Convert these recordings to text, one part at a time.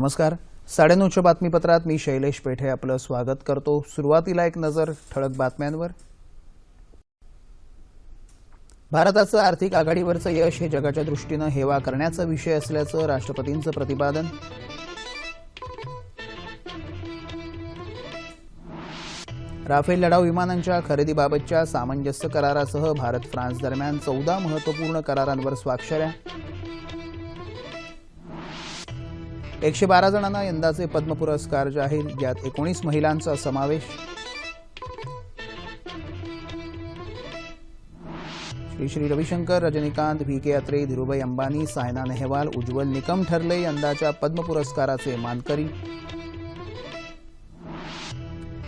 नमस्कार. साडेनऊच्या बातमीपत्रात मी शैलेश पेठे आपलं स्वागत करतो. सुरुवातीला एक नजर ठळक बातम्यांवर. भारताचं आर्थिक आघाडीवरचं यश हे जगाच्या दृष्टीनं हेवा करण्याचा विषय असल्याचं राष्ट्रपतींचं प्रतिपादन. राफेल लढाऊ विमानांच्या खरेदीबाबतच्या सामंजस्य करारासह भारत फ्रान्स दरम्यान चौदा महत्त्वपूर्ण करारांवर स्वाक्षऱ्या. एकशे बारा जणांना यंदाचे पद्म पुरस्कार जाहीर यात एकोणीस महिलांचा समावेश. श्री श्री रविशंकर रजनीकांत व्ही के अत्रे धीरुभाई अंबानी सायना नेहवाल उज्ज्वल निकम ठरले यंदाच्या पद्म पुरस्काराचे मानकरी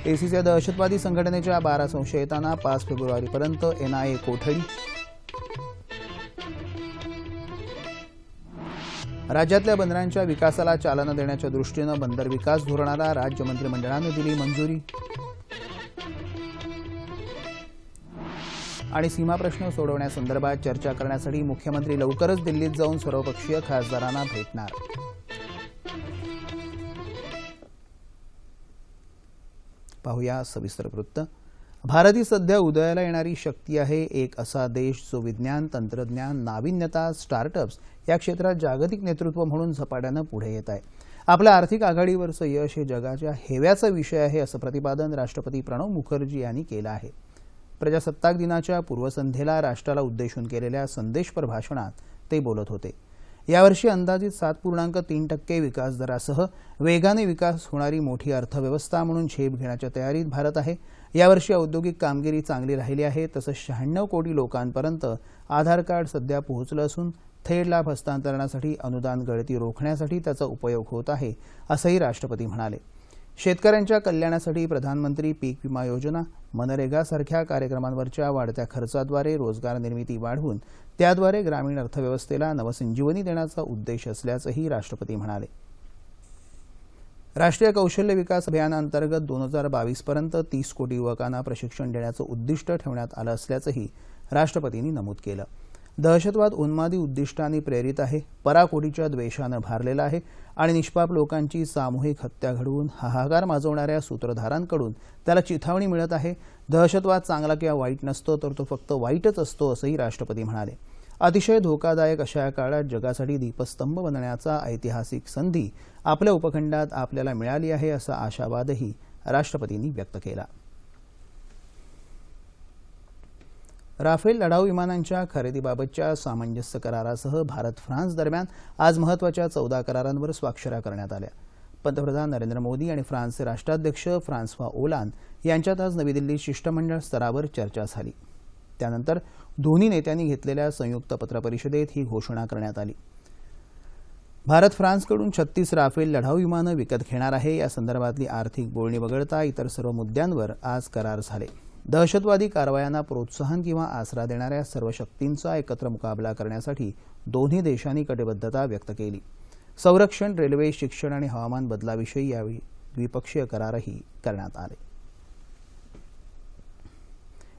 एसीच्या दहशतवादी संघटनेच्या बारा संशयितांना पाच फेब्रुवारीपर्यंत एनआयए कोठडी. राज्यातल्या बंदरांच्या विकासाला चालना देण्याच्या दृष्टीनं बंदर विकास धोरणाला राज्य मंत्रिमंडळानं दिली मंजुरी. आणि सीमा प्रश्न सोडवण्यासंदर्भात चर्चा करण्यासाठी मुख्यमंत्री लवकरच दिल्लीत जाऊन सर्वपक्षीय खासदारांना भेटणार. पाहूया सविस्तर वृत्त. भारत ही सध्या उदयाला येणारी शक्ती आहे एक असा देश जो विज्ञान तंत्रज्ञान नाविन्यता स्टार्टअप्स या क्षेत्रात जागतिक नेतृत्व म्हणून झपाट्यानं पुढे येत आहे. आपल्या आर्थिक आघाडीवरचं यश हे जगाच्या हेव्याचा विषय आहे असं प्रतिपादन राष्ट्रपती प्रणव मुखर्जी यांनी केलं आहे. प्रजासत्ताक दिनाच्या पूर्वसंध्येला राष्ट्राला उद्देशून केलेल्या संदेशपर भाषणात ते बोलत होते. यावर्षी अंदाजित सात पूर्णांक तीन टक्के विकास दरासह वेगाने विकास होणारी मोठी अर्थव्यवस्था म्हणून झेप घेण्याच्या तयारीत भारत आहे. यावर्षी औद्योगिक कामगिरी चांगली राहिली आहे. तसंच शहाण्णव कोटी लोकांपर्यंत आधार कार्ड सध्या पोहोचलं असून थेट लाभ हस्तांतरणासाठी अनुदान गळती रोखण्यासाठी त्याचा उपयोग होत आहे असंही राष्ट्रपती म्हणाले. शेतकऱ्यांच्या कल्याणासाठी प्रधानमंत्री पीक विमा योजना मनरेगासारख्या कार्यक्रमांवरच्या वाढत्या खर्चाद्वारे रोजगार निर्मिती वाढवून त्याद्वारे ग्रामीण अर्थव्यवस्थेला नवसंजीवनी देण्याचा उद्देश असल्याचंही राष्ट्रपती म्हणाले. राष्ट्रीय कौशल्य विकास अभियानाअंतर्गत दोन हजार बावीसपर्यंत तीस कोटी युवकांना प्रशिक्षण देण्याचं उद्दिष्ट ठेवण्यात आलं असल्याचंही राष्ट्रपतींनी नमूद केलं. दहशतवाद उन्मादी उद्दिष्टांनी प्रेरित आहे पराकोटीच्या द्वेषानं भारलेला आहे आणि निष्पाप लोकांची सामूहिक हत्या घडवून हाहाकार माजवणाऱ्या सूत्रधारांकडून त्याला चिथावणी मिळत आहे. दहशतवाद चांगला किंवा वाईट नसतो तर तो फक्त वाईटच असतो असंही राष्ट्रपती म्हणाले. अतिशय धोकादायक अशा या काळात जगासाठी दीपस्तंभ बनण्याचा ऐतिहासिक संधी आपल्या उपखंडात आपल्याला मिळाली आहे असा आशावादही राष्ट्रपतींनी व्यक्त केला. राफेल लढाऊ विमानांच्या खरेदीबाबतच्या सामंजस्य करारासह भारत फ्रान्स दरम्यान आज महत्त्वाच्या चौदा करारांवर स्वाक्षऱ्या करण्यात आल्या. पंतप्रधान नरेंद्र मोदी आणि फ्रान्सचे राष्ट्राध्यक्ष फ्रान्सवा ओलान यांच्यात आज नवी दिल्लीत शिष्टमंडळ स्तरावर चर्चा झाली. त्यानंतर दोन्ही नेत्यांनी घेतलेल्या संयुक्त पत्रपरिषदेत ही घोषणा करण्यात आली. भारत फ्रान्सकडून छत्तीस राफेल लढाऊ विमानं विकत घेणार आहे. या संदर्भातली आर्थिक बोलणी वगळता इतर सर्व मुद्द्यांवर आज करार झाले. दहशतवादी कारवायांना प्रोत्साहन किंवा आसरा देणाऱ्या सर्व शक्तींचा एकत्र मुकाबला करण्यासाठी दोन्ही देशांनी कटिबद्धता व्यक्त केली. संरक्षण रेल्वे शिक्षण आणि हवामान बदलाविषयी यावेळी द्विपक्षीय करारही करण्यात आले.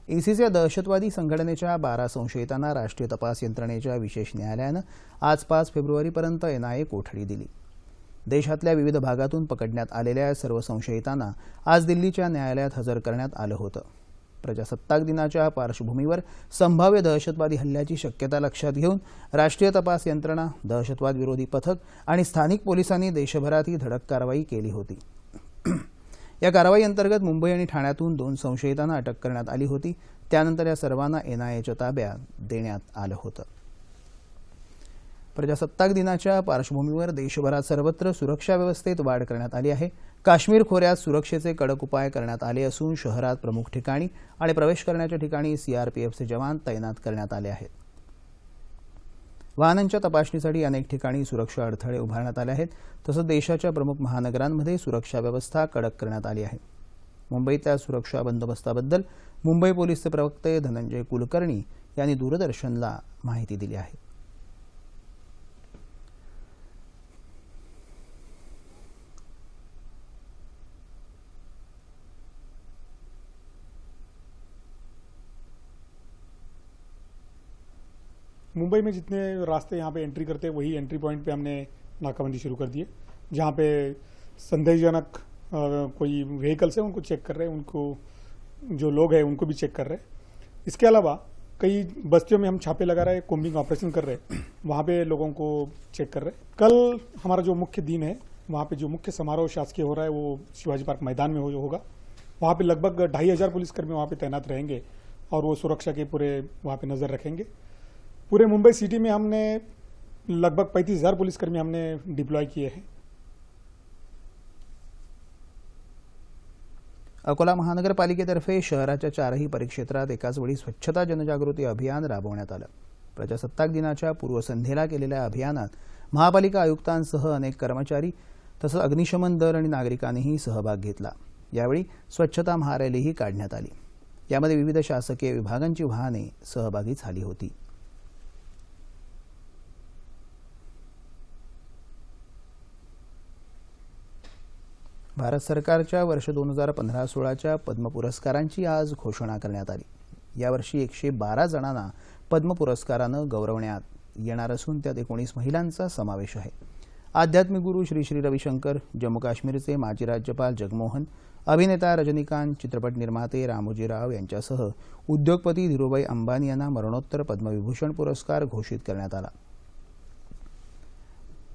इसीच्या दहशतवादी संघटनेच्या बारा संशयितांना राष्ट्रीय तपास यंत्रणेच्या विशेष न्यायालयानं आज पाच फेब्रुवारीपर्यंत एनआयए कोठडी दिली. देशातल्या विविध भागातून पकडण्यात आलेल्या सर्व संशयितांना आज दिल्लीच्या न्यायालयात हजर करण्यात आलं होतं. प्रजासत्ताक दिनाच्या पार्श्वभूमीवर संभाव्य दहशतवादी हल्ल्याची शक्यता लक्षात घेऊन राष्ट्रीय तपास यंत्रणा दहशतवाद विरोधी पथक आणि स्थानिक पोलिसांनी देशभरात ही धडक कारवाई केली होती. या कारवाई अंतर्गत मुंबई आणि ठाण्यातून दोन संशयितांना अटक करण्यात आली होती. त्यानंतर या सर्वांना एनआयएच्या ताब्यात देण्यात आलं होतं. प्रजासत्ताक दिनाच्या पार्श्वभूमीवर देशभरात सर्वत्र सुरक्षा व्यवस्थेत वाढ करण्यात आली आहे. काश्मीर खोऱ्यात सुरक्षेचे कडक उपाय करण्यात आले असून शहरात प्रमुख ठिकाणी आणि प्रवेश करण्याच्या ठिकाणी सीआरपीएफचे जवान तैनात करण्यात आले आहेत. वाहनांच्या तपासणीसाठी अनेक ठिकाणी सुरक्षा अडथळे उभारण्यात आले आहेत. तसंच देशाच्या प्रमुख महानगरांमध्ये सुरक्षा व्यवस्था कडक करण्यात आली आहे. मुंबईतल्या सुरक्षा बंदोबस्ताबद्दल मुंबई पोलीसचे प्रवक्ते धनंजय कुलकर्णी यांनी दूरदर्शनला माहिती दिली आहे. मुंबई में जितने रास्ते यहाँ पे एंट्री करते हैं, वही एंट्री पॉइंट पे हमने नाकाबंदी शुरू कर दी है। जहाँ पे संदेहजनक कोई व्हीकल्स है, उनको चेक कर रहे हैं, उनको, जो लोग हैं, उनको भी चेक कर रहे हैं। इसके अलावा, कई बस्तियों में हम छापे लगा रहे हैं कोम्बिंग ऑपरेशन कर रहे हैं। वहाँ पे लोगों को चेक कर रहे हैं। कल हमारा जो मुख्य दिन है, वहाँ पे जो मुख्य समारोह शासकीय हो रहा है, वो शिवाजी पार्क मैदान में हो, होगा। वहाँ पे लगभग ढाई हज़ार पुलिसकर्मी वहाँ पे तैनात रहेंगे और वो सुरक्षा के पूरे वहाँ पे नज़र रखेंगे। पूरे मुंबई सिटी में हमने लगभग पैंतीस हजार पुलिसकर्मी हमने डिप्लॉय किए हैं। अकोला महानगरपालिकेतर्फे शहराच्या चारही परिक्षेत्रात एकाच वेळी स्वच्छता जनजागृती अभियान राबवण्यात आलं. प्रजासत्ताक दिनाच्या पूर्वसंध्येला केलेल्या अभियानात महापालिका आयुक्तांसह अनेक कर्मचारी तसंच अग्निशमन दल आणि नागरिकांनीही सहभाग घेतला. यावेळी स्वच्छता महारॅलीही काढण्यात आली. यामध्ये विविध शासकीय विभागांची वाहने सहभागी झाली होती. भारत सरकारच्या वर्ष दोन हजार पंधरा सोळाच्या पद्म पुरस्कारांची आज घोषणा करण्यात आली. यावर्षी एकशे बारा जणांना पद्म पुरस्कारानं गौरवण्यात येणार असून त्यात एकोणीस महिलांचा समावेश आहे. आध्यात्मिक गुरु श्री श्री रविशंकर जम्मू काश्मीरचे माजी राज्यपाल जगमोहन अभिनेता रजनीकांत चित्रपट निर्माते रामोजी राव यांच्यासह उद्योगपती धीरुभाई अंबानी यांना मरणोत्तर पद्मविभूषण पुरस्कार घोषित करण्यात आला.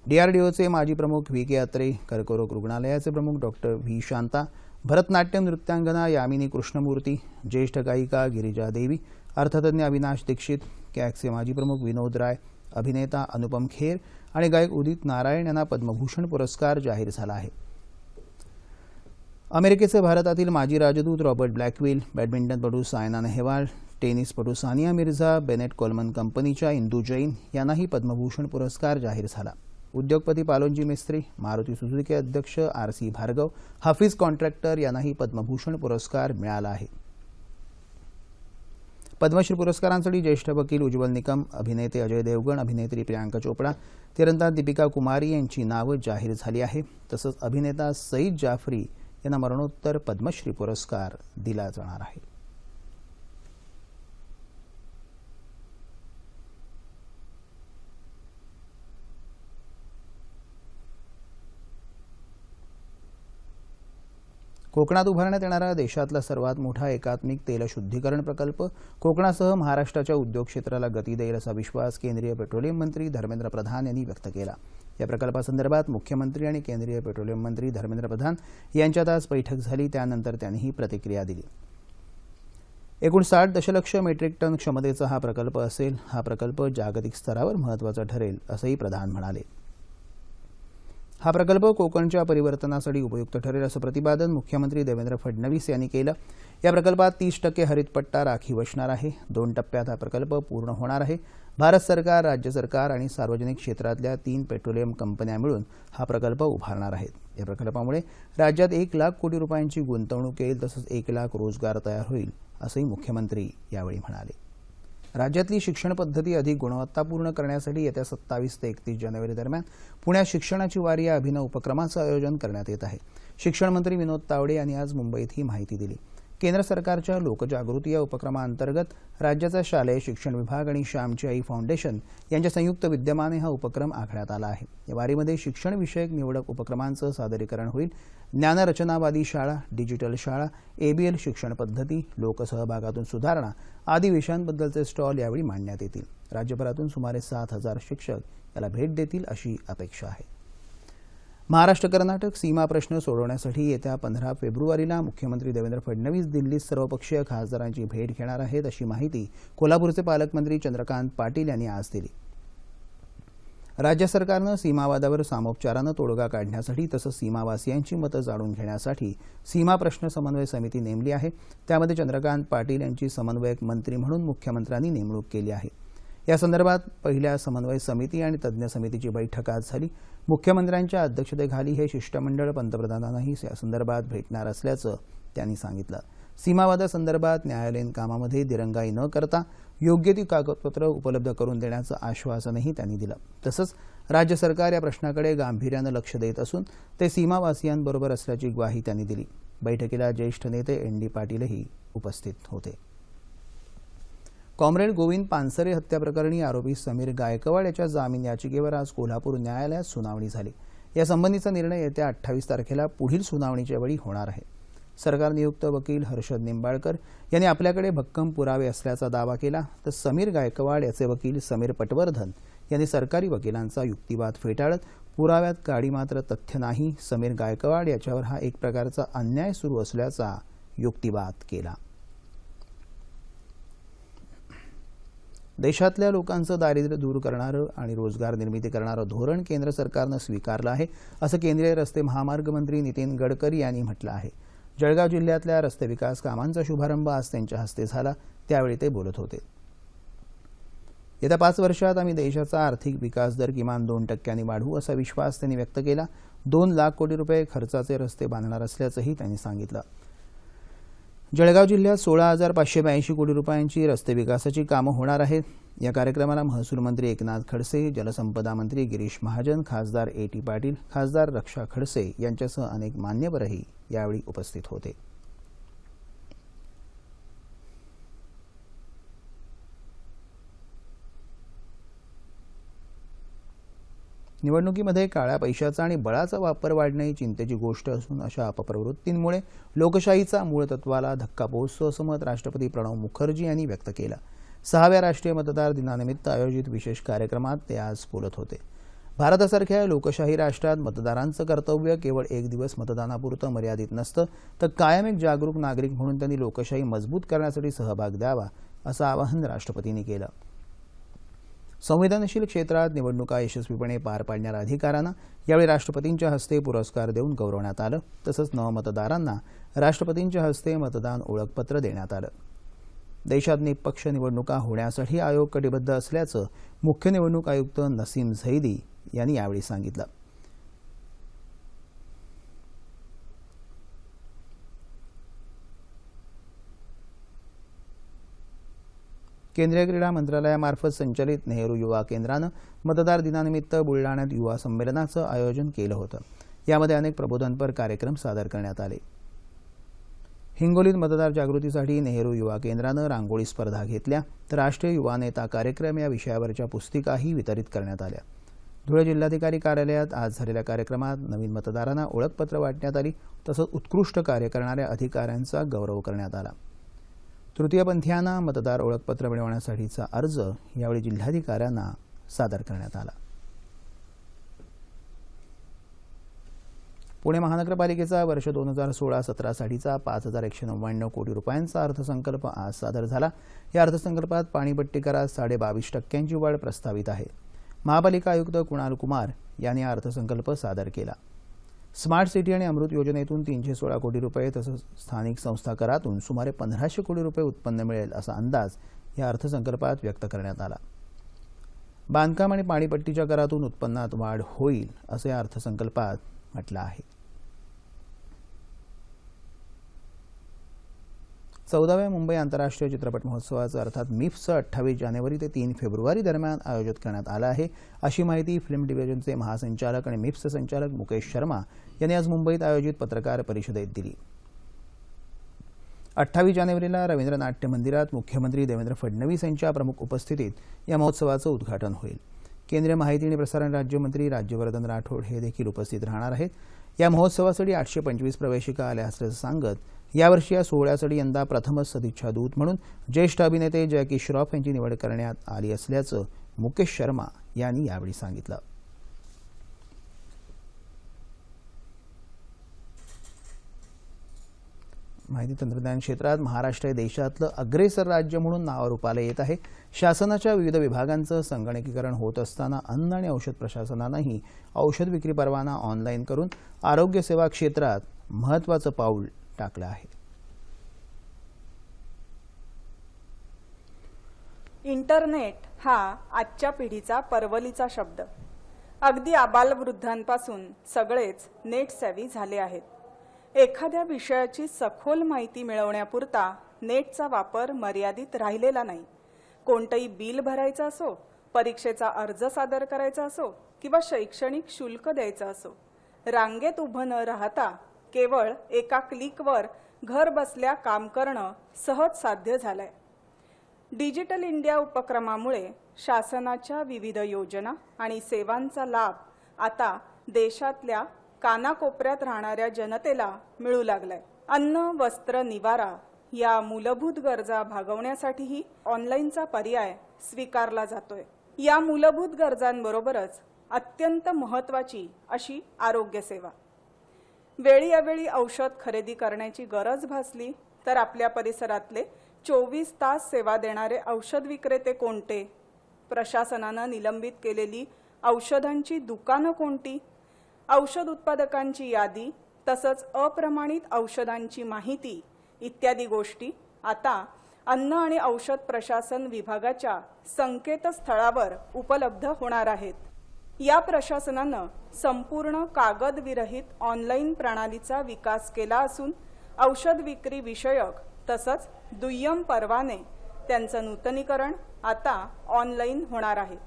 डीआरडीओचे माजी प्रमुख व्ही के अत्रे कर्करोग रुग्णालयाचे प्रमुख डॉक्टर व्ही शांता भरतनाट्यम नृत्यांगना यामिनी कृष्णमूर्ती ज्येष्ठ गायिका गिरिजा देवी अर्थतज्ञ अविनाश दीक्षित कॅक्सचे माजी प्रमुख विनोद राय अभिनेता अनुपम खेर आणि गायक उदित नारायण यांना पद्मभूषण पुरस्कार जाहीर झाला आहे. अमेरिकेचे भारतातील माजी राजदूत रॉबर्ट ब्लॅकविल बॅडमिंटनपटू सायना नेहवाल टेनिसपटू सानिया मिर्झा बेनेट कोलमन कंपनीच्या इंदू जैन यांनाही पद्मभूषण पुरस्कार जाहीर झाला. उद्योगपती पालोनजी मिस्त्री मारुती सुझुकी अध्यक्ष R C Bhargava Hafeez Contractor यांनाही पद्मभूषण पुरस्कार मिळाला आहे. पद्मश्री पुरस्कारांसाठी ज्येष्ठ वकील उज्ज्वल निकम अभिनेते अजय देवगण अभिनेत्री प्रियांका चोपडा तिरंदाज दीपिका कुमारी यांची नावं जाहीर झाली आहे. तसंच अभिनेता सईद जाफरी यांना मरणोत्तर पद्मश्री पुरस्कार दिला जाणार आहे. कोकणात उभारण्यात येणारा देशातला सर्वात मोठा एकात्मिक तेल शुद्धीकरण प्रकल्प. कोकणासह महाराष्ट्राच्या उद्योग क्षेत्राला गती देईल असा विश्वास केंद्रीय पेट्रोलियम मंत्री धर्मेंद्र प्रधान यांनी व्यक्त केला. या प्रकल्पासंदर्भात मुख्यमंत्री आणि केंद्रीय पेट्रोलियम मंत्री धर्मेंद्र प्रधान यांच्यात आज बैठक झाली. त्यानंतर त्यांनी ही प्रतिक्रिया दिली. एकूण साठ दशलक्ष मेट्रिक टन क्षमतेचा हा प्रकल्प असेल. हा प्रकल्प जागतिक स्तरावर महत्त्वाचा ठरेल असंही प्रधान म्हणाले. हा प्रकल्प कोकणच्या परिवर्तनासाठी उपयुक्त ठरेल असं प्रतिपादन मुख्यमंत्री देवेंद्र फडणवीस यांनी केलं. या प्रकल्पात तीस टक्के हरितपट्टा राखीव असणार आहे. दोन टप्प्यात हा प्रकल्प पूर्ण होणार आहे. भारत सरकार राज्य सरकार आणि सार्वजनिक क्षेत्रातल्या तीन पेट्रोलियम कंपन्या मिळून हा प्रकल्प उभारणार आहेत. या प्रकल्पामुळे राज्यात एक लाख कोटी रुपयांची गुंतवणूक येईल तसंच एक लाख रोजगार तयार होईल असंही मुख्यमंत्री यावेळी म्हणाले. राज्यातली शिक्षण पद्धती अधिक गुणवत्तापूर्ण करण्यासाठी येत्या सत्तावीस ते एकतीस जानेवारी दरम्यान पुण्यात शिक्षणाची वारी या अभिनव उपक्रमाचं आयोजन करण्यात येत आहे. शिक्षण मंत्री विनोद तावडे यांनी आज मुंबईत ही माहिती दिली. केंद्र सरकारच्या लोकजागृती या उपक्रमाअंतर्गत राज्याचा शालेय शिक्षण विभाग आणि श्यामची आई फाउंडेशन यांच्या संयुक्त विद्यमाने हा उपक्रम आखण्यात आला आहे. या वारीमध्ये शिक्षणविषयक निवडक उपक्रमांचं सादरीकरण होईल. ज्ञानरचनावादी शाळा डिजिटल शाळा एबीएल शिक्षण पद्धती लोकसहभागातून सुधारणा आदी विषयांबद्दलचे स्टॉल यावेळी मांडण्यात येतील. राज्यभरातून सुमारे सात हजार शिक्षक याला भेट देतील अशी अपेक्षा आहे. महाराष्ट्र कर्नाटक सीमा प्रश्न सोडवण्यासाठी येत्या पंधरा फेब्रुवारीला मुख्यमंत्री देवेंद्र फडणवीस दिल्लीत सर्वपक्षीय खासदारांची भेट घेणार आहेत अशी माहिती कोल्हापूरचे पालकमंत्री चंद्रकांत पाटील यांनी आज दिली. राज्य सरकारनं सीमावादावर सामोपचारानं तोडगा काढण्यासाठी तसंच सीमावासियांची मतं जाणून घेण्यासाठी सीमा प्रश्न समन्वय समिती नेमली आहे. त्यामध्ये चंद्रकांत पाटील यांची समन्वयक मंत्री म्हणून मुख्यमंत्र्यांनी नेमणूक केली आहे. या संदर्भात पहिल्या समन्वय समिती आणि तज्ज्ञ समितीची बैठक आज झाली. मुख्यमंत्र्यांच्या अध्यक्षतेखाली हे शिष्टमंडळ पंतप्रधानांनाही या संदर्भात भेटणार असल्याचं त्यांनी सांगितलं. सीमावादासंदर्भात न्यायालयीन कामामध्ये दिरंगाई न करता योग्य ती कागदपत्र उपलब्ध करून देण्याचं आश्वासनही त्यांनी दिलं. तसंच राज्य सरकार या प्रश्नाकडे गांभीर्यानं लक्ष देत असून ते सीमावासियांबरोबर असल्याची ग्वाही त्यांनी दिली. बैठकीला ज्येष्ठ नेते एन डी पाटीलही उपस्थित होते. कॉम्रेड गोविंद पानसरे हत्याप्रकरणी आरोपी समीर गायकवाड याच्या जामीन याचिकेवर आज कोल्हापूर न्यायालयात सुनावणी झाली. यासंबंधीचा निर्णय येत्या अठ्ठावीस तारखेला पुढील सुनावणीच्या वेळी होणार आहे. सरकार नियुक्त वकील हर्षद निंबाळकर यांनी आपल्याकडे भक्कम पुरावे असल्याचा दावा केला तर समीर गायकवाड याचे वकील समीर पटवर्धन यांनी सरकारी वकिलांचा युक्तिवाद फेटाळत पुराव्यात गाडी मात्र तथ्य नाही समीर गायकवाड याच्यावर हा एक प्रकारचा अन्याय सुरू असल्याचा युक्तिवाद केला. देशातल्या लोकांचं दारिद्र्य दूर करणारं आणि रोजगार निर्मिती करणारं धोरण केंद्र सरकारनं स्वीकारलं आहे असं केंद्रीय रस्ते महामार्ग मंत्री नितीन गडकरी यांनी म्हटलं आहे. जळगाव जिल्ह्यातल्या रस्ते विकास कामांचा शुभारंभ आज त्यांच्या हस्ते झाला. त्यावेळी ते बोलत होते. येत्या पाच वर्षात आम्ही देशाचा आर्थिक विकास दर किमान दोन टक्क्यांनी वाढवू असा विश्वास त्यांनी व्यक्त केला. दोन लाख कोटी रुपये खर्चाचे रस्ते बांधणार असल्याचंही त्यांनी सांगितलं. जळगाव जिल्ह्यात सोळा हजार पाचशे ब्याऐंशी कोटी रुपयांची रस्ते विकासाची कामं होणार आहेत. या कार्यक्रमाला महसूल मंत्री एकनाथ खडसे जलसंपदा मंत्री गिरीश महाजन खासदार ए टी पाटील खासदार रक्षा खडसे यांच्यासह अनेक मान्यवरही यावेळी उपस्थित होते. निवडणुकीमध्ये काळ्या पैशाचा आणि बळाचा वापर वाढणे ही चिंतेची गोष्ट असून अशा अपप्रवृत्तींमुळे लोकशाहीचा मूळ तत्वाला धक्का पोहोचतो असं मत राष्ट्रपती प्रणव मुखर्जी यांनी व्यक्त केलं. सहाव्या राष्ट्रीय मतदार दिनानिमित्त आयोजित विशेष कार्यक्रमात ते आज बोलत होते. भारतासारख्या लोकशाही राष्ट्रात मतदारांचं कर्तव्य केवळ एक दिवस मतदानापुरतं मर्यादित नसतं तर कायम एक जागरूक नागरिक म्हणून त्यांनी लोकशाही मजबूत करण्यासाठी सहभाग द्यावा असं आवाहन राष्ट्रपतींनी केलं. संवेदनशील क्षेत्रात निवडणुका यशस्वीपणे पार पाडणाऱ्या अधिकाऱ्यांना यावेळी राष्ट्रपतींच्या हस्ते पुरस्कार देऊन गौरवण्यात आलं. तसंच नवमतदारांना राष्ट्रपतींच्या हस्ते मतदान ओळखपत्र देण्यात आलं. देशात निपक्ष निवडणुका होण्यासाठी आयोग कटिबद्ध असल्याचं मुख्य निवडणूक आयुक्त नसीम झैदी यांनी यावेळी सांगितलं. केंद्रीय क्रीडा मंत्रालयामार्फत संचलित नेहरू युवा केंद्रानं मतदार दिनानिमित्त बुलडाण्यात युवा संमेलनाचं आयोजन केलं होतं. यामध्ये अनेक प्रबोधनपर कार्यक्रम सादर करण्यात आले. हिंगोलीत मतदार जागृतीसाठी नेहरू युवा केंद्रानं रांगोळी स्पर्धा घेतल्या तर राष्ट्रीय युवा नेता कार्यक्रम या विषयावरच्या पुस्तिकाही वितरित करण्यात आल्या. धुळे जिल्हाधिकारी कार्यालयात आज झालेल्या कार्यक्रमात नवीन मतदारांना ओळखपत्र वाटण्यात आली तसंच उत्कृष्ट कार्य करणाऱ्या अधिकाऱ्यांचा गौरव करण्यात आला. तृतीयपंथीयांना मतदार ओळखपत्र मिळवण्यासाठीचा अर्ज यावेळी जिल्हाधिकाऱ्यांना सादर करण्यात आला. पुणे महानगरपालिकेचा वर्ष दोन हजार सोळा सतरासाठीचा पाच हजार एकशे नव्याण्णव कोटी रुपयांचा अर्थसंकल्प आज सादर झाला. या अर्थसंकल्पात पाणीपट्टी करात साडे बावीस टक्क्यांची वाढ प्रस्तावित आहे. महापालिका आयुक्त कुणाल कुमार यांनी हा अर्थसंकल्प सादर केला. स्मार्ट सिटी आणि अमृत योजनेतून तीनशे सोळा कोटी रुपये तसंच स्थानिक संस्था करातून सुमारे पंधराशे कोटी रुपये उत्पन्न मिळेल असा अंदाज या अर्थसंकल्पात व्यक्त करण्यात आला. बांधकाम आणि पाणीपट्टीच्या करातून उत्पन्नात वाढ होईल असं या अर्थसंकल्पात म्हटलं आहे. चौदाव्या मुंबई आंतरराष्ट्रीय चित्रपट महोत्सवाचं अर्थात मिफ्सचं अठ्ठावीस जानेवारी ते तीन फेब्रुवारी दरम्यान आयोजित करण्यात आलं आहे. अशी माहिती फिल्म डिव्हिजनचे महासंचालक आणि मिफ्सचे संचालक मुकेश शर्मा यांनी आज मुंबईत आयोजित पत्रकार परिषदेत दिली. अठ्ठावीस जानेवारीला रवींद्र नाट्य मंदिरात मुख्यमंत्री देवेंद्र फडणवीस यांच्या प्रमुख उपस्थितीत या महोत्सवाचं उद्घाटन होईल. केंद्रीय माहिती आणि प्रसारण राज्यमंत्री राज्यवर्धन राठोड हे देखील उपस्थित राहणार आहेत. या महोत्सवासाठी आठशे पंचवीस प्रवेशिका आल्या असल्याचं सांगत यावर्षी या सोहळ्यासाठी यंदा प्रथमच सदिच्छा दूत म्हणून ज्येष्ठ अभिनेते जॅकी श्रॉफ यांची निवड करण्यात आली असल्याचं मुकेश शर्मा यांनी यावेळी सांगितलं. माहिती तंत्रज्ञान क्षेत्रात महाराष्ट्र हे देशातलं अग्रेसर राज्य म्हणून नावारूपाला येत आहे. शासनाच्या विविध विभागांचं संगणकीकरण होत असताना अन्न आणि औषध प्रशासनानंही औषध विक्री परवाना ऑनलाईन करून आरोग्य सेवा क्षेत्रात महत्त्वाचं पाऊल टाकलं आहे. इंटरनेट हा आजच्या पिढीचा परवलीचा शब्द. अगदी आबालवृद्धांपासून सगळेच नेट सॅवी झाले आहेत. एखाद्या विषयाची सखोल माहिती मिळवण्यापुरता नेटचा वापर मर्यादित राहिलेला नाही. कोणतंही बिल भरायचं असो परीक्षेचा अर्ज सादर करायचा असो किंवा शैक्षणिक शुल्क द्यायचं असो रांगेत उभं न राहता केवळ एका क्लिकवर घर बसल्या काम करणं सहज साध्य झालंय. डिजिटल इंडिया उपक्रमामुळे शासनाच्या विविध योजना आणि सेवांचा लाभ आता देशातल्या कानाकोपऱ्यात राहणाऱ्या जनतेला मिळू लागलाय. अन्न वस्त्र निवारा या मूलभूत गरजा भागवण्यासाठीही ऑनलाईनचा पर्याय स्वीकारला जातोय. या मूलभूत गरजांबरोबरच अत्यंत महत्वाची अशी आरोग्य सेवा वेळी अवेळी औषध खरेदी करण्याची गरज भासली तर आपल्या परिसरातले चोवीस तास सेवा देणारे औषध विक्रेते कोणते? प्रशासनानं निलंबित केलेली औषधांची दुकानं कोणती? औषध उत्पादकांची यादी तसंच अप्रमाणित औषधांची माहिती इत्यादी गोष्टी आता अन्न आणि औषध प्रशासन विभागाच्या संकेतस्थळावर उपलब्ध होणार आहेत. या प्रशासनानं संपूर्ण कागदविरहित ऑनलाईन प्रणालीचा विकास केला असून औषध विक्री विषयक तसंच दुय्यम परवाने त्यांचं नूतनीकरण आता ऑनलाईन होणार आहे.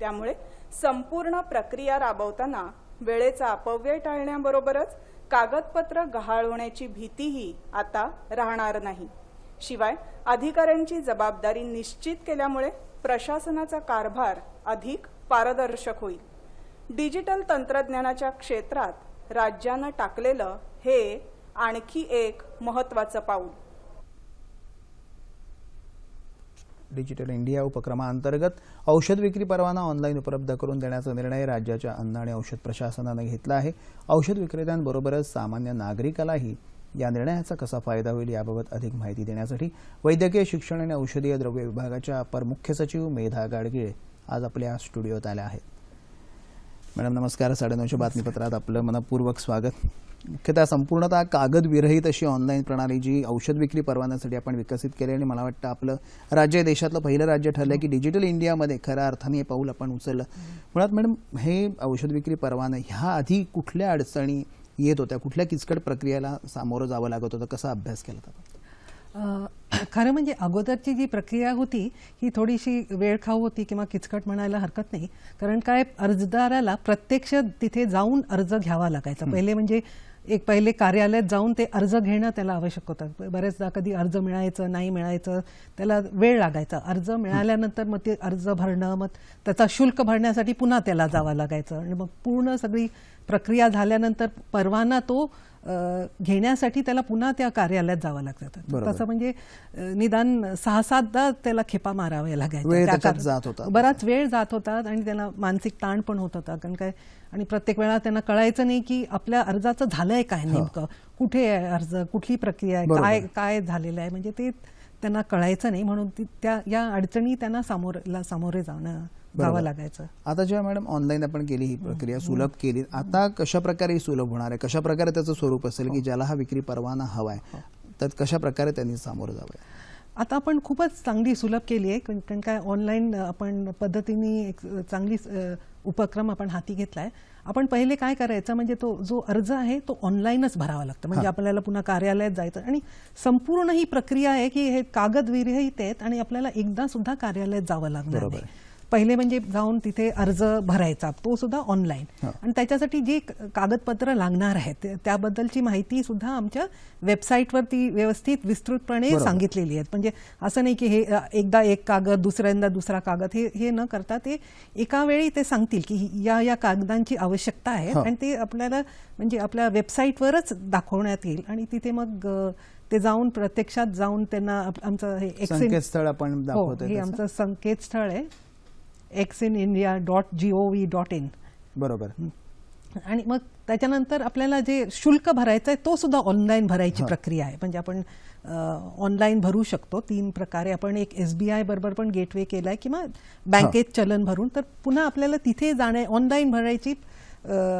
त्यामुळे संपूर्ण प्रक्रिया राबवताना वेळेचा अपव्यय टाळण्याबरोबरच कागदपत्र गहाळ होण्याची भीतीही आता राहणार नाही. शिवाय अधिकाऱ्यांची जबाबदारी निश्चित केल्यामुळे प्रशासनाचा कारभार अधिक पारदर्शक होईल. डिजिटल तंत्रज्ञानाच्या क्षेत्रात राज्यानं टाकलेलं हे आणखी एक महत्वाचं पाऊल. डिजिटल इंडिया उपक्रमाअंतर्गत औषध विक्री परवाना ऑनलाईन उपलब्ध करून देण्याचा निर्णय राज्याच्या अन्न आणि औषध प्रशासनानं घेतला आहे. औषध विक्रेत्यांबरोबरच सामान्य नागरिकालाही या निर्णयाचा कसा फायदा होईल याबाबत अधिक माहिती देण्यासाठी वैद्यकीय शिक्षण आणि औषधीय द्रव्य विभागाच्या अपर मुख्य सचिव मेधा गाडगीळ आज आपल्या स्टुडिओत आल्या आहेत. मॅडम नमस्कार. साडेनऊशे बातमीपत्रात आपलं मनपूर्वक स्वागत. मुख्यतः संपूर्णतः कागद विरहित अशी ऑनलाईन प्रणाली जी औषध विक्री परवान्यासाठी आपण विकसित केली आणि मला वाटतं आपलं राज्य देशातलं पहिलं राज्य ठरलं की डिजिटल इंडियामध्ये खऱ्या अर्थाने हे पाऊल आपण उचललं. मुळात मॅडम हे औषध विक्री परवाना ह्या आधी कुठल्या अडचणी येत होत्या? कुठल्या किचकट प्रक्रियेला सामोरं जावं लागत होतं? कसा अभ्यास केला होता खरं म्हणजे अगोदरची जी प्रक्रिया होती ही थोडीशी वेळखाऊ होती किंवा किचकट म्हणायला हरकत नाही. कारण काय अर्जदाराला प्रत्यक्ष तिथे जाऊन अर्ज घ्यावा लागायचा. पहिले म्हणजे एक पहिले कार्यालयात जाऊन ते अर्ज घेणं त्याला आवश्यक होतं. बरेचदा कधी अर्ज मिळायचं नाही मिळायचं त्याला वेळ लागायचा. अर्ज मिळाल्यानंतर मग ते अर्ज भरणं मग त्याचा शुल्क भरण्यासाठी पुन्हा त्याला जावं लागायचं. आणि मग पूर्ण सगळी प्रक्रिया झाल्यानंतर परवाना तो घेण्यासाठी त्याला पुन्हा त्या कार्यालयात जावं लागतं. बरोबर. तसं म्हणजे निदान सहा सातदा त्याला खेपा माराव्या होता. बराच वेळ जात होता आणि त्याला मानसिक ताण पण होत होता. कारण काय आणि प्रत्येक वेळा त्यांना कळायचं नाही की आपल्या अर्जाचं झालंय काय नेमकं? कुठे आहे अर्ज? कुठली प्रक्रिया आहे. काय काय झालेलं आहे? म्हणजे ते त्यांना कळायचं नाही. म्हणून त्या या अडचणी त्यांना सामोरे सामोरे जाणं जावं. लागायचं. आता जेव्हा मॅडम ऑनलाईन आपण केली ही प्रक्रिया सुलभ केली आता कशा प्रकारे ही सुलभ होणार आहे? कशा प्रकारे त्याचं स्वरूप असेल की ज्याला हा विक्री परवाना हवाय? तर कशा प्रकारे त्यांनी सामोरं जावं? आता आपण खूपच चांगली सुलभ केली आहे कारण काय ऑनलाईन आपण पद्धतीने एक चांगली उपक्रम आपण हाती घेतलाय. आपण पहिले काय करायचं म्हणजे तो जो अर्ज आहे तो ऑनलाईनच भरावा लागतो. म्हणजे आपल्याला पुन्हा कार्यालयात जायचं. आणि संपूर्ण ही प्रक्रिया आहे की हे कागद विरहित आहेत आणि आपल्याला एकदा सुद्धा कार्यालयात जावं लागणार बरोबर नाही पहिले म्हणजे जाऊन तिथे अर्ज भरायचा तो सुद्धा ऑनलाईन. आणि त्याच्यासाठी जी कागदपत्र लागणार आहेत त्याबद्दलची माहिती सुद्धा आमच्या वेबसाईटवरती व्यवस्थित विस्तृतपणे. सांगितलेली आहेत म्हणजे असं नाही की हे एकदा एक कागद दुसऱ्यांदा दुसरा कागद हे हे न करता ते एका वेळी ते सांगतील की या या कागदांची आवश्यकता आहे. आणि ते आपल्याला म्हणजे आपल्या वेबसाईटवरच दाखवण्यात येईल आणि तिथे मग ते जाऊन प्रत्यक्षात जाऊन त्यांना आमचं हे संकेतस्थळ आपण हो हे? आमचं संकेतस्थळ आहे x in India dot G O V dot in बरोबर आणि मग त्याच्यानंतर आपल्याला जे शुल्क भरायचं आहे तो सुद्धा ऑनलाईन भरायची. प्रक्रिया आहे. म्हणजे आपण ऑनलाईन भरू शकतो. तीन प्रकारे आपण एक एस बी आय बरोबर पण गेटवे केलाय किंवा बँकेत चलन भरून. तर पुन्हा आपल्याला तिथे जाणे ऑनलाईन भरायची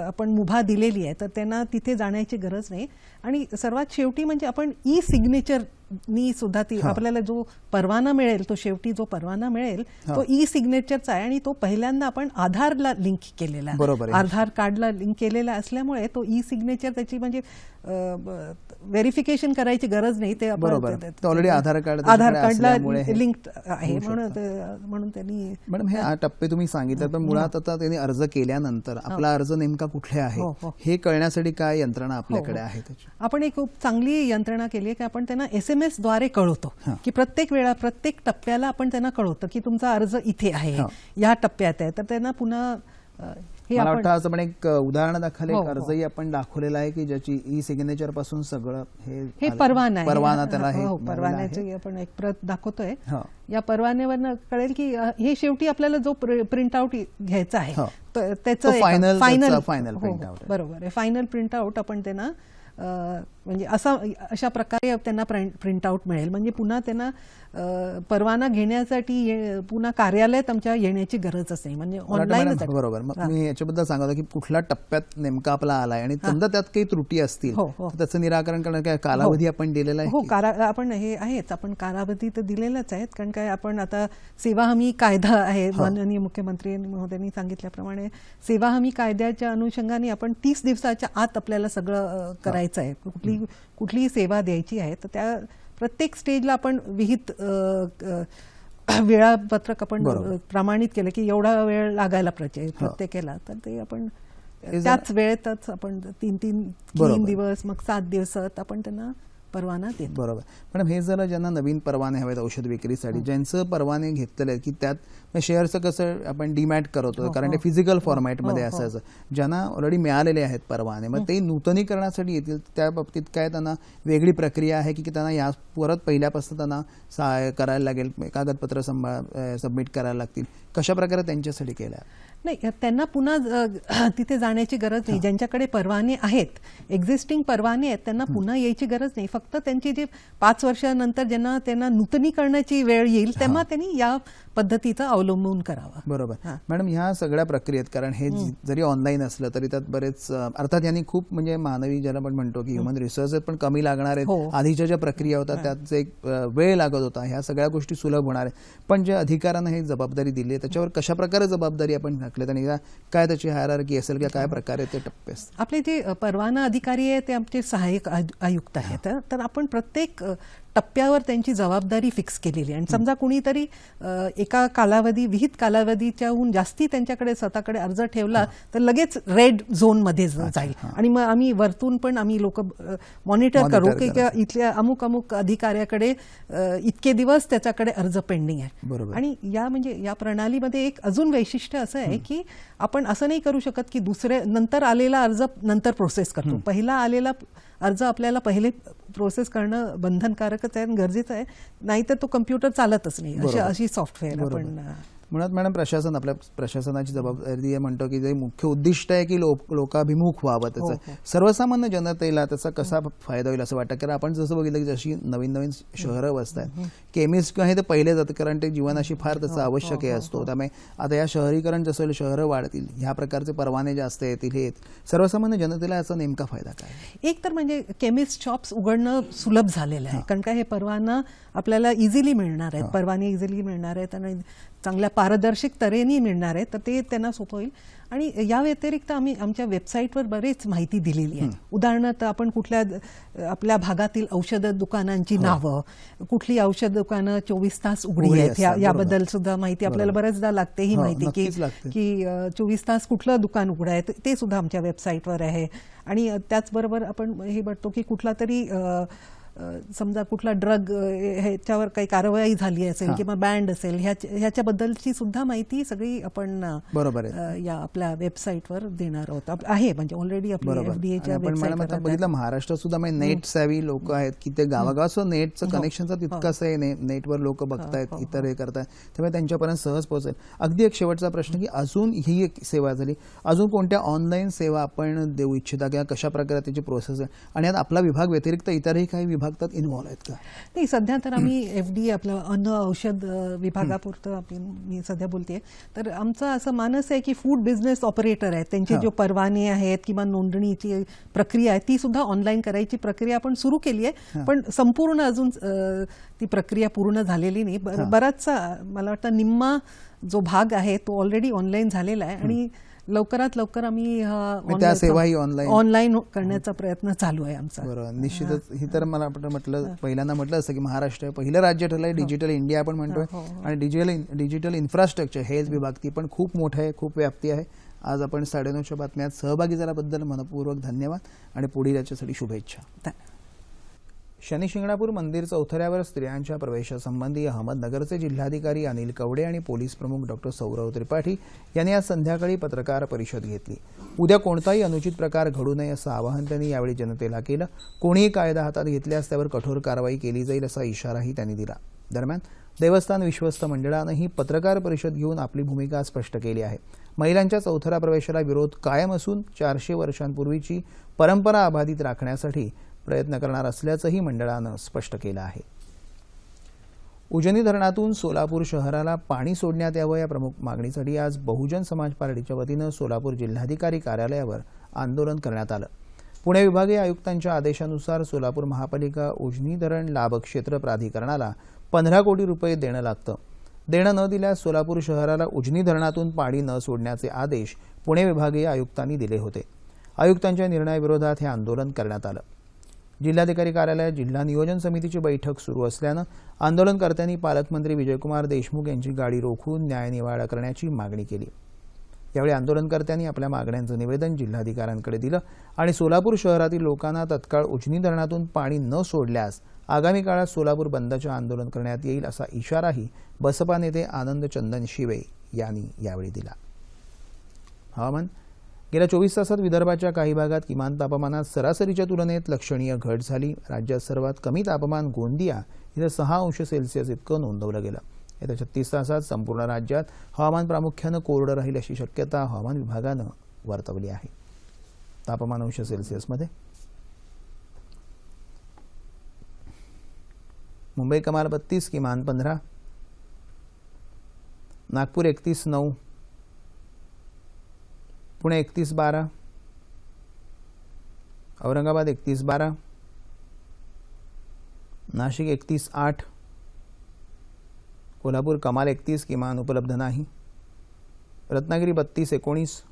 आपण मुभा दिलेली आहे. तर त्यांना तिथे जाण्याची गरज नाही. आणि सर्वात शेवटी म्हणजे आपण ई सिग्नेचरनी सुद्धा ती हा. आपल्याला जो परवाना मिळेल तो शेवटी जो परवाना मिळेल हा. तो ई सिग्नेचरचा आहे आणि तो पहिल्यांदा आपण आधारला लिंक केलेला आहे. बरोबर. आधार कार्डला लिंक केलेला असल्यामुळे तो ई सिग्नेचर त्याची म्हणजे व्हेरिफिकेशन करायची गरज नाही ते already आधार कार्ड आधार कार्डला हे लिंक आहे म्हणून त्यांनी मॅडम हे टप्पे तुम्ही सांगितले पण मुळात आता त्यांनी अर्ज केल्यानंतर आपला अर्ज नेमका कुठे आहे हो, हो. हे कळण्यासाठी काय यंत्रणा आपल्याकडे हो. आहे त्याची आपण एक खूप चांगली यंत्रणा केली आहे की आपण त्यांना एस एम एसद्वारे कळवतो हा. की प्रत्येक वेळा प्रत्येक टप्प्याला आपण त्यांना कळवतो की तुमचा अर्ज इथे आहे हा. या टप्प्यात आहे तर त्यांना पुन्हा हे मला वाटतं असं पण एक उदाहरण दाखल हो, एक हो. अर्जही आपण दाखवलेला आहे की ज्याची ई सिग्नेचरपासून सगळं हे हे. परवाना परवाना त्याला हे हो, परवान्याची. आपण एक प्रत दाखवतोय हो. या परवान्यावरनं कळेल की हे शेवटी आपल्याला जो प्रिंट आउट घ्यायचा आहे हो. त्याचं हो, print हो, out आहे. बरोबर आहे फायनल प्रिंट आउट आपण त्यांना म्हणजे असा अशा प्रकारे त्यांना प्रिंट आउट मिळेल. म्हणजे पुन्हा त्यांना परवाना घेण्यासाठी पुन्हा कार्यालयात आमच्या येण्याची गरजच नाही म्हणजे ऑनलाईनच बरोबर. मग मी याच्याबद्दल सांगत की कुठल्या टप्प्यात नेमका आपला आलाय आणि समजा त्यात काही त्रुटी असतील हो, हो. त्याचं निराकरण करण्याचा काय कालावधी आपण दिलेला आहे हो आपण हे आहेच आपण कालावधी तर दिलेलाच आहेत. कारण काय आपण आता सेवा हमी कायदा आहे. माननीय मुख्यमंत्री महोदयांनी सांगितल्याप्रमाणे सेवा हमी कायद्याच्या अनुषंगाने आपण तीस दिवसाच्या आत आपल्याला सगळं अ, करायचं आहे. कुठली कुठलीही सेवा द्यायची आहे तर त्या प्रत्येक स्टेजला आपण विहित वेळापत्रक आपण प्रमाणित केलं की एवढा वेळ लागायला पाहिजे प्रत्येकाला. तर ते आपण त्याच वेळेतच आपण तीन तीन. तीन दिवस मग सात दिवसात आपण त्यांना परवाना देतो. बरोबर. मॅडम हे झालं ज्यांना नवीन परवाने हवेत औषध विक्रीसाठी ज्यांचं परवाने घेतलेले आहेत की त्यात शेअरचं कसं आपण डीमॅट करतो हो, कारण ते. फिजिकल फॉर्मॅटमध्ये. असायचं ज्यांना ऑलरेडी मिळालेले आहेत परवाने. मग ते नूतनीकरणासाठी येतील. त्या बाबतीत काय त्यांना वेगळी प्रक्रिया आहे की त्यांना या परत पहिल्यापासून त्यांना सहाय्य करायला लागेल कागदपत्र सांभाळ सबमिट करायला लागतील. कशा प्रकारे त्यांच्यासाठी केलं आहे नाही त्यांना पुन्हा तिथे जाण्याची गरज नाही. ज्यांच्याकडे परवाने आहेत एक्झिस्टिंग परवाने आहेत त्यांना पुन्हा यायची गरज नाही. फक्त त्यांची जी पाच वर्षानंतर ज्यांना त्यांना नूतनीकरणाची वेळ येईल तेव्हा त्यांनी या पद्धतीचं अवलंबून करावं. बरोबर. मॅडम ह्या सगळ्या प्रक्रियेत कारण हे जरी ऑनलाईन असलं तरी त्यात बरेच अर्थात यांनी खूप म्हणजे मानवी ज्याला आपण म्हणतो की ह्युमन रिसोर्सेस पण कमी लागणार आहेत. हो. आधीच्या ज्या प्रक्रिया होत्या त्यात जे एक वेळ लागत होता ह्या सगळ्या गोष्टी सुलभ होणार आहेत. पण जे अधिकाऱ्यांना ही जबाबदारी दिली आहे त्याच्यावर कशा प्रकारे जबाबदारी आपण टाकल्यात आणि काय त्याची हायरार्की असेल किंवा काय प्रकारे ते टप्पे असतील? आपले जे परवाना अधिकारी आहेत ते आमचे सहाय्यक आयु- आयुक्त आहेत. तर आपण प्रत्येक टप्प्यावर त्यांची जबाबदारी फिक्स केलेली आहे. आणि समजा कुणीतरी एका कालावधी विहित कालावधीच्याहून जास्ती त्यांच्याकडे स्वतःकडे अर्ज ठेवला तर लगेच रेड झोनमध्ये ज- जाईल. आणि मग आम्ही वरतून पण आम्ही लोक मॉनिटर करू की इथल्या अमुक अमुक अधिकाऱ्याकडे इतके दिवस त्याच्याकडे अर्ज पेंडिंग आहे. बरोबर. आणि या म्हणजे या प्रणालीमध्ये एक अजून वैशिष्ट्य असं आहे की आपण असं नाही करू शकत की दुसरे नंतर आलेला अर्ज नंतर प्रोसेस करतो. पहिला आलेला अर्ज आपल्याला पहिले प्रोसेस करणं बंधनकारकच आहे आणि गरजेचं आहे नाहीतर तो कम्प्युटर चालतच नाही अशी. अशी सॉफ्टवेअर. आपण मुळात मॅडम प्रशासन आपल्या प्रशासनाची जबाबदारी म्हणतो की जे मुख्य उद्दिष्ट आहे की लोक लोकाभिमुख व्हावं हो, त्याचं सर्वसामान्य जनतेला त्याचा कसा फायदा होईल असं वाटतं? कारण आपण जसं बघितलं की जशी नवीन नवीन शहरं वसत आहेत केमिस्ट हे ते पहिले जातं कारण ते जीवनाशी फार हो, त्याचं आवश्यक आहे असतो. त्यामुळे आता या शहरीकरण जसं होईल, शहरं वाढतील ह्या प्रकारचे परवाने जास्त येतील हे. सर्वसामान्य जनतेला याचा नेमका फायदा काय? एक तर म्हणजे केमिस्ट शॉप्स उघडणं सुलभ झालेलं आहे. कारण का हे परवाना आपल्याला इझिली मिळणार आहेत. परवाने इझिली मिळणार आहेत आणि चांगल्या पारदर्शक तऱ्हेने मिळणार आहेत तर ते त्यांना सोपं होईल. आणि या व्यतिरिक्त आम्ही आमच्या वेबसाईटवर बरेच माहिती दिलेली आहे. उदाहरणार्थ आपण कुठल्या आपल्या भागातील औषध दुकानांची नावं कुठली औषध दुकानं चोवीस तास उघडी आहेत याबद्दल. सुद्धा माहिती आपल्याला बरेचदा लागते ही हो, माहिती की. की चोवीस तास कुठलं दुकान उघडं आहे ते- सुद्धा आमच्या वेबसाईटवर आहे. आणि त्याचबरोबर आपण हे बघतो की कुठला तरी समजा कुठला ड्रग ह्याच्यावर काही कारवाई झाली असेल हां. किंवा बँड असेल ह्याच- ह्याच्याबद्दलची सुद्धा माहिती सगळी आपण बरोबर या आपल्या वेबसाईटवर देणार आहोत. आहे म्हणजे ऑलरेडी बघितलं महाराष्ट्रात सुद्धा म्हणजे नेट सॅवी लोक आहेत की ते गावागावात नेटचं हो. कनेक्शनचं तितकंच आहे नेटवर लोक बघतायत हो, हो, इतर हे. करतायत. त्यामुळे त्यांच्यापर्यंत सहज पोहोचेल. अगदी एक शेवटचा प्रश्न की अजून ही एक सेवा झाली. अजून कोणत्या ऑनलाईन सेवा आपण देऊ इच्छिता किंवा कशा प्रकारे त्याची प्रोसेस आहे? आणि यात आपला विभाग व्यतिरिक्त इतरही काही विभाग त्यात इन्व्हॉल्व आहेत का? नाही सध्या तर आम्ही एफ डी आपलं अन्न औषध विभागापुरतं आपण मी सध्या बोलते तर आमचं असं मानस आहे की फूड बिझनेस ऑपरेटर आहेत. त्यांचे. जो परवाने आहेत किंवा नोंदणीची प्रक्रिया आहे ती सुद्धा ऑनलाईन करायची प्रक्रिया आपण सुरू केली आहे. पण संपूर्ण अजून ती प्रक्रिया पूर्ण झालेली नाही. बराचसा मला वाटतं निम्मा जो भाग आहे तो ऑलरेडी ऑनलाईन झालेला आहे. आणि लवकरात लवकर आम्ही हा त्या सेवाही online- ऑनलाईन करण्याचा प्रयत्न चालू आहे आमचा. बरोबर. निश्चितच ही. तर मला आपण म्हटलं पहिल्यांदा म्हटलं असं की महाराष्ट्र हे पहिलं राज्य ठरलंय डिजिटल इंडिया आपण म्हणतोय. हो, हो. आणि डिजिटल डिजिटल इन्फ्रास्ट्रक्चर हेल्थ विभाग ती पण खूप मोठं आहे खूप व्याप्ती आहे. आज आपण साडेनऊच्या बातम्यात सहभागी झाल्याबद्दल मनपूर्वक धन्यवाद आणि पुढील याच्यासाठी शुभेच्छा. शनिशिंगणापूर मंदिर चौथऱ्यावर स्त्रियांच्या प्रवेशासंबंधी अहमदनगरचे जिल्हाधिकारी अनिल कवडे आणि पोलीस प्रमुख डॉक्टर सौरव त्रिपाठी यांनी आज संध्याकाळी पत्रकार परिषद घेतली. उद्या कोणताही अनुचित प्रकार घडू नये असं आवाहन त्यांनी यावेळी जनतेला केलं. कोणीही कायदा हातात घेतल्यास त्यावर कठोर कारवाई केली जाईल असा इशाराही त्यांनी दिला. दरम्यान देवस्थान विश्वस्त मंडळानंही पत्रकार परिषद घेऊन आपली भूमिका स्पष्ट केली आहे. महिलांच्या चौथरा प्रवेशाला विरोध कायम असून चारशे वर्षांपूर्वीची परंपरा अबाधित राखण्यासाठी प्रयत्न करणार असल्याचंही मंडळानं स्पष्ट केलं आहे. उजनी धरणातून सोलापूर शहराला पाणी सोडण्यात यावं या प्रमुख मागणीसाठी आज बहुजन समाज पार्टीच्या वतीनं सोलापूर जिल्हाधिकारी कार्यालयावर आंदोलन करण्यात आलं. पुणे विभागीय आयुक्तांच्या आदेशानुसार सोलापूर महापालिका उजनी धरण लाभ क्षेत्र प्राधिकरणाला पंधरा कोटी रुपये देणं लागतं. देणं न दिल्यास सोलापूर शहराला उजनी धरणातून पाणी न सोडण्याचे आदेश पुणे विभागीय आयुक्तांनी दिले होते. आयुक्तांच्या निर्णयाविरोधात हे आंदोलन करण्यात आलं. जिल्हाधिकारी कार्यालयात जिल्हा नियोजन समितीची बैठक सुरू असल्यानं आंदोलनकर्त्यांनी पालकमंत्री विजयकुमार देशमुख यांची गाडी रोखून न्यायनिवाडा करण्याची मागणी केली. यावेळी आंदोलनकर्त्यांनी आपल्या मागण्यांचं निवेदन जिल्हाधिकाऱ्यांकडे दिलं आणि सोलापूर शहरातील लोकांना तत्काळ उजनी धरणातून पाणी न सोडल्यास आगामी काळात सोलापूर बंदचं आंदोलन करण्यात येईल असा इशाराही बसपा नेते आनंद चंदन शिवे यांनी यावेळी दिला. हवामान गेल्या चोवीस तासात विदर्भाच्या काही भागात किमान तापमानात सरासरीच्या तुलनेत लक्षणीय घट झाली. राज्यात सर्वात कमी तापमान गोंदिया इथं सहा अंश सेल्सिअस इतकं नोंदवलं गेलं. येत्या छत्तीस तासात संपूर्ण राज्यात हवामान प्रामुख्यानं कोरडं राहील अशी शक्यता हवामान विभागानं वर्तवली आहे. तापमान अंश सेल्सिअसमध्ये? मुंबई कमाल बत्तीस किमान पंधरा. नागपूर एकतीस नऊ. पुणे एकतीस बारा. औरंगाबाद एकतीस बारा. नाशिक एकतीस आठ. कोल्हापूर कमाल एकतीस किमान उपलब्ध नाही. रत्नागिरी बत्तीस एकोणीस.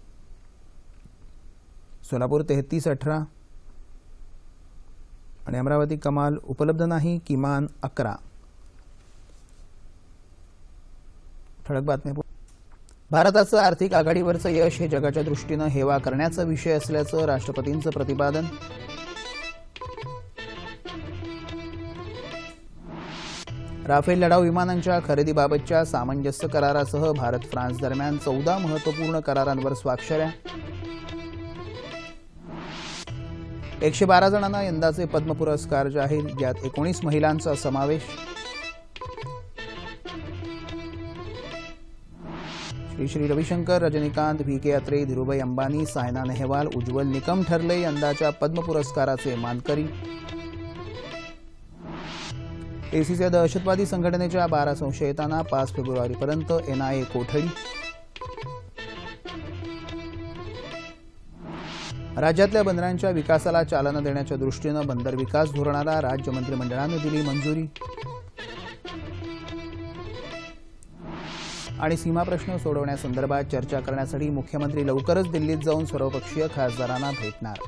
सोलापूर तेहतीस अठरा. आणि अमरावती कमाल उपलब्ध नाही किमान अकरा. ठळक बातमी भारताचं आर्थिक आघाडीवरचं यश हे जगाच्या दृष्टीनं हेवा करण्याचा विषय असल्याचं राष्ट्रपतींचं प्रतिपादन. राफेल लढाऊ विमानांच्या खरेदीबाबतच्या सामंजस्य करारासह भारत फ्रान्स दरम्यान चौदा महत्त्वपूर्ण करारांवर स्वाक्षऱ्या. एकशे बारा जणांना यंदाचे पद्म पुरस्कार जाहीर ज्यात एकोणीस महिलांचा समावेश. श्री श्री रविशंकर रजनीकांत व्ही के अत्रे धीरुभाई अंबानी सायना नेहवाल उज्ज्वल निकम ठरले यंदाच्या पद्म पुरस्काराचे मानकरी. एसीच्या दहशतवादी संघटनेच्या बारा संशयितांना पाच फेब्रुवारीपर्यंत एनआयए कोठडी. राज्यातल्या बंदरांच्या विकासाला चालना देण्याच्या दृष्टीनं बंदर विकास धोरणाला राज्य मंत्रिमंडळानं दिली मंजुरी. आणि सीमाप्रश्न सोडवण्यासंदर्भात चर्चा करण्यासाठी मुख्यमंत्री लवकरच दिल्लीत जाऊन सर्वपक्षीय खासदारांना भेटणार.